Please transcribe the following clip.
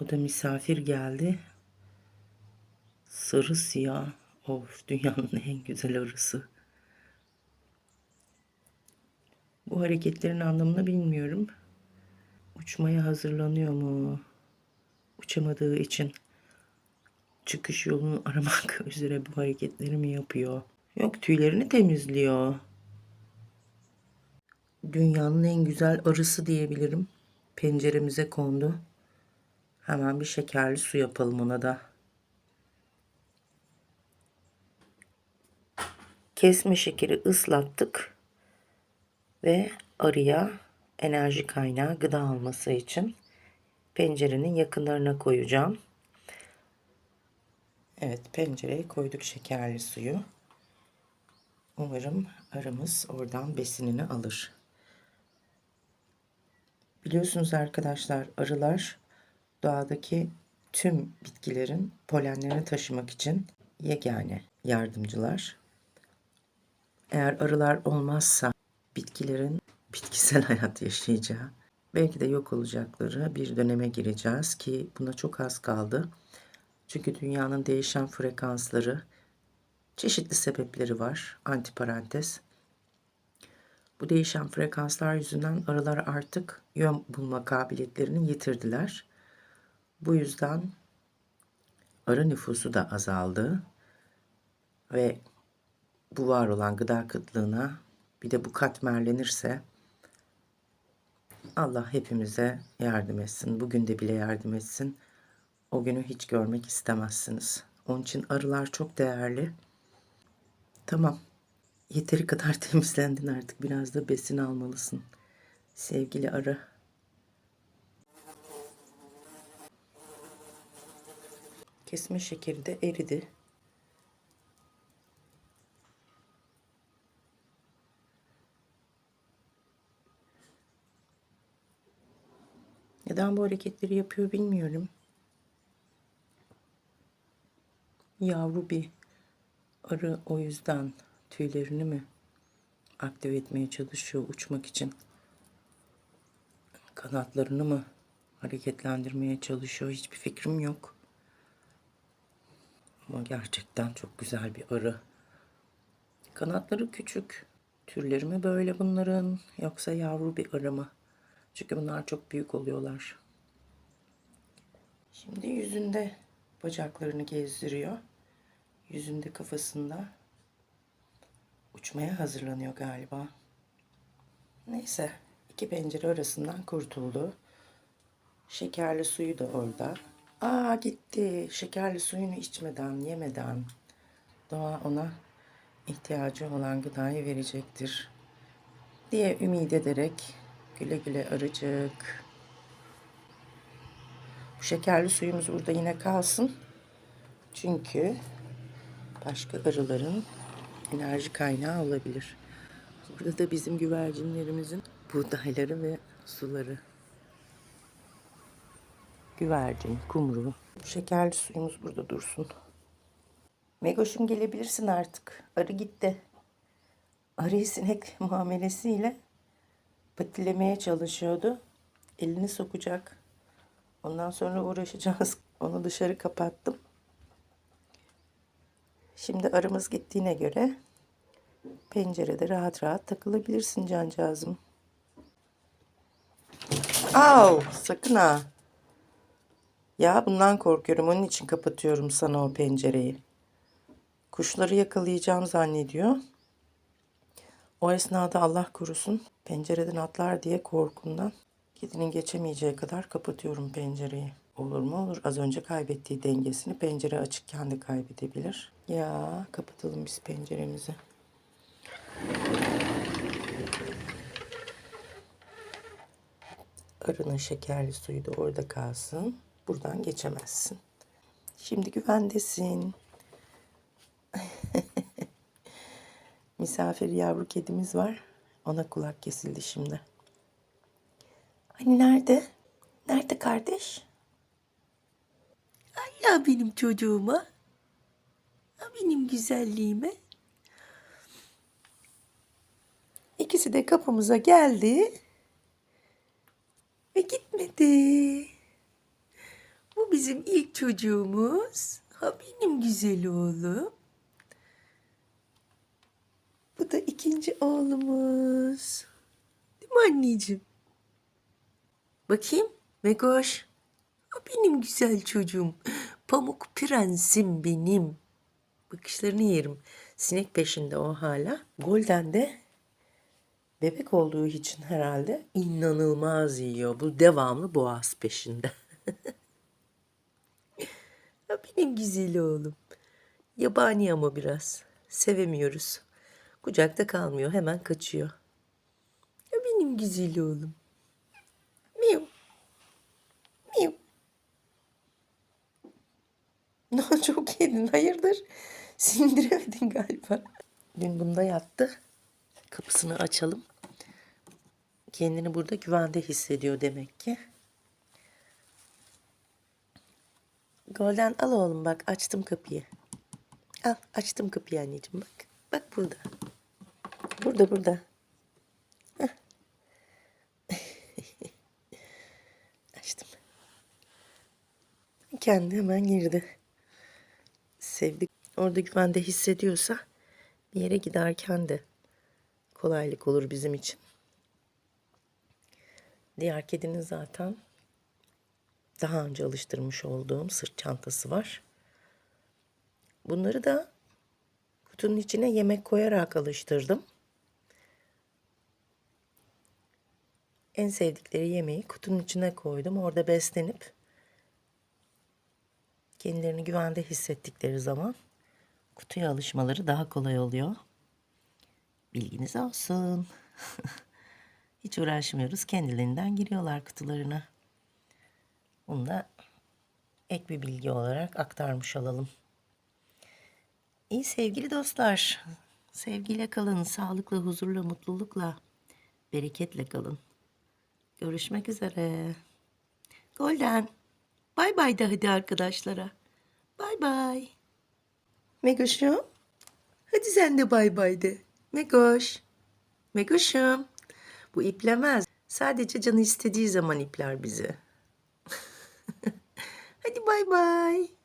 O da misafir geldi. Sarı siyah. Of dünyanın en güzel arısı. Bu hareketlerin anlamını bilmiyorum. Uçmaya hazırlanıyor mu? Uçamadığı için çıkış yolunu aramak üzere bu hareketleri mi yapıyor? Yok tüylerini temizliyor. Dünyanın en güzel arısı diyebilirim. Penceremize kondu. Hemen bir şekerli su yapalım ona da. Kesme şekeri ıslattık ve arıya enerji kaynağı gıda alması için pencerenin yakınlarına koyacağım. Evet pencereye koyduk şekerli suyu. Umarım arımız oradan besinini alır. Biliyorsunuz arkadaşlar arılar doğadaki tüm bitkilerin polenlerini taşımak için yegane yardımcılar. Eğer arılar olmazsa bitkilerin bitkisel hayat yaşayacağı, belki de yok olacakları bir döneme gireceğiz ki buna çok az kaldı. Çünkü dünyanın değişen frekansları, çeşitli sebepleri var. Antiparantez. Bu değişen frekanslar yüzünden arılar artık yön bulma kabiliyetlerini yitirdiler. Bu yüzden arı nüfusu da azaldı ve bu var olan gıda kıtlığına bir de bu katmerlenirse Allah hepimize yardım etsin. Bugün de bile yardım etsin. O günü hiç görmek istemezsiniz. Onun için arılar çok değerli. Tamam. Yeteri kadar temizlendin artık. Biraz da besin almalısın. Sevgili arı. Kesme şekeri de eridi. Neden bu hareketleri yapıyor bilmiyorum. Yavru bir arı o yüzden tüylerini mi aktive etmeye çalışıyor uçmak için? Kanatlarını mı hareketlendirmeye çalışıyor? Hiçbir fikrim yok. Ama gerçekten çok güzel bir arı. Kanatları küçük. Türleri mi böyle bunların yoksa yavru bir arı mı? Çünkü bunlar çok büyük oluyorlar. Şimdi yüzünde bacaklarını gezdiriyor. Yüzünde kafasında uçmaya hazırlanıyor galiba. Neyse iki pencere arasından kurtuldu. Şekerli suyu da orada. Aa gitti. Şekerli suyunu içmeden, yemeden doğa ona ihtiyacı olan gıdayı verecektir diye ümit ederek güle güle arıcık. Bu şekerli suyumuz burada yine kalsın. Çünkü başka arıların enerji kaynağı olabilir. Burada da bizim güvercinlerimizin buğdayları ve suları. Güvercin, kumru. Şekerli suyumuz burada dursun. Megoş'um gelebilirsin artık. Arı gitti. Arıyı sinek muamelesiyle patilemeye çalışıyordu. Elini sokacak. Ondan sonra uğraşacağız. Onu dışarı kapattım. Şimdi arımız gittiğine göre pencerede rahat rahat takılabilirsin cancağızım. Au, sakın ha. Ya bundan korkuyorum. Onun için kapatıyorum sana o pencereyi. Kuşları yakalayacağım zannediyor. O esnada Allah korusun pencereden atlar diye korkumdan kedinin geçemeyeceği kadar kapatıyorum pencereyi. Olur mu olur. Az önce kaybettiği dengesini pencere açıkken de kaybedebilir. Ya kapatalım biz penceremizi. Arının şekerli suyu da orada kalsın. Buradan geçemezsin. Şimdi güvendesin. Misafir yavru kedimiz var. Ona kulak kesildi şimdi. Hani nerede? Nerede kardeş? Ay ya benim çocuğuma. Ya benim güzelliğime. İkisi de kapımıza geldi. Ve gitmedi. Bizim ilk çocuğumuz. Ha benim güzel oğlum. Bu da ikinci oğlumuz. Değil mi anneciğim? Bakayım. Megoş. Ha benim güzel çocuğum. Pamuk prensim benim. Bakışlarını yerim. Sinek peşinde o hala. Golden de bebek olduğu için herhalde inanılmaz yiyor. Bu devamlı boğaz peşinde. ya benim güzel oğlum. Yabani ama biraz. Sevemiyoruz. Kucakta kalmıyor. Hemen kaçıyor. Ya benim güzel oğlum. Miu. Miu. Ne çok yedin. Hayırdır? Sindiremedin galiba. Dün bunda yattı. Kapısını açalım. Kendini burada güvende hissediyor demek ki. Golden al oğlum bak açtım kapıyı. Al açtım kapıyı anneciğim bak. Bak burada. Burada burada. Açtım. Kendi hemen girdi. Sevdik. Orada güvende hissediyorsa bir yere giderken de kolaylık olur bizim için. Diğer kedinin zaten daha önce alıştırmış olduğum sırt çantası var. Bunları da kutunun içine yemek koyarak alıştırdım. En sevdikleri yemeği kutunun içine koydum. Orada beslenip kendilerini güvende hissettikleri zaman kutuya alışmaları daha kolay oluyor. Bilginiz olsun. Hiç uğraşmıyoruz. Kendilerinden giriyorlar kutularına. Bunu da ek bir bilgi olarak aktarmış olalım. İyi sevgili dostlar. Sevgiyle kalın, sağlıkla, huzurla, mutlulukla, bereketle kalın. Görüşmek üzere. Golden. Bay bay de hadi arkadaşlara. Bay bay. Megoş'um. Hadi sen de bay bay de. Megoş. Megoş'um. Bu iplemez. Sadece canı istediği zaman ipler bizi. Bay.